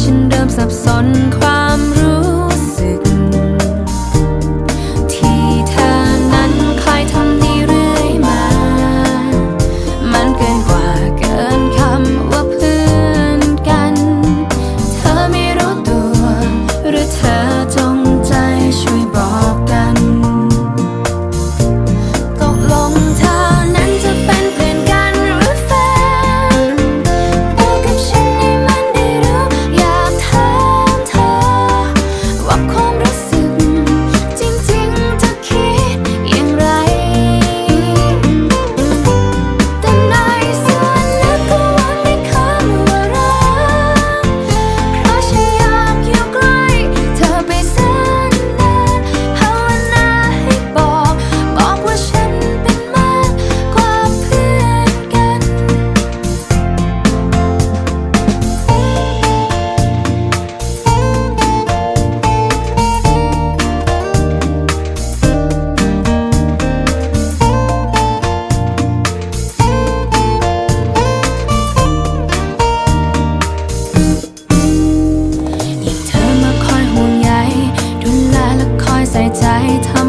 ฉันเริ่มสับสนความ 谁在他